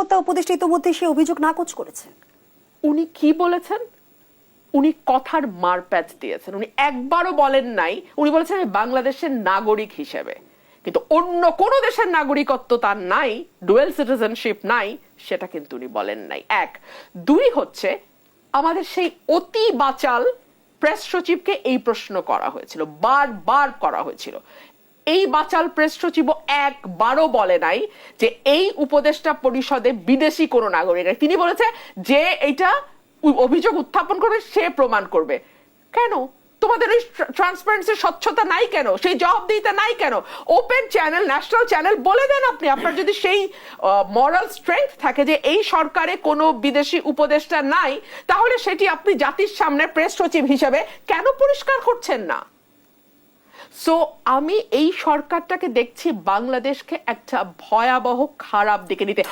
নিরাপত্তা উপদেষ্টা ইতোমধ্যে সে অভিযোগ নাকচ করেছেন উনি কি বলেছেন? উনি কথার মারপ্যাচ দিয়েছেন। উনি একবারও বলেন নাই, উনি বলেছেন আমি বাংলাদেশের নাগরিক হিসেবে। কিন্তু অন্য কোন দেশের নাগরিকত্ব তার নাই ডুয়েল সিটিজেনশিপ নাই, সেটা কিন্তু উনি বলেন নাই। এক। দুই হচ্ছে, আমাদের সেই অতি বাচাল প্রেস সচিবকে এই প্রশ্ন করা হয়েছিল, বারবার করা হয়েছিল। এই বাচাল প্রেস সচিব একবারও বলে নাই যে এই উপদেষ্টা পরিষদে বিদেশি কোনো নাগরিক। তিনি বলেছে যে এটা অভিযোগ উত্থাপন করবে সে প্রমাণ করবে। কেন? তোমাদের ওই ট্রান্সপারেন্সি স্বচ্ছতা নাই কেন? সেই জবাবদিহিতা নাই কেন? ওপেন চ্যানেল, ন্যাশনাল চ্যানেল বলে দেন আপনি। আপনার যদি সেই মরাল স্ট্রেংথ থাকে যে এই সরকারে কোনো বিদেশি উপদেষ্টা নাই, তাহলে সেটি আপনি জাতির সামনে প্রেস সচিব হিসেবে কেন পরিষ্কার করছেন না? সো আমি এই সরকারটাকে দেখছি বাংলাদেশকে একটা ভয়াবহ খারাপ দিকে নিতে।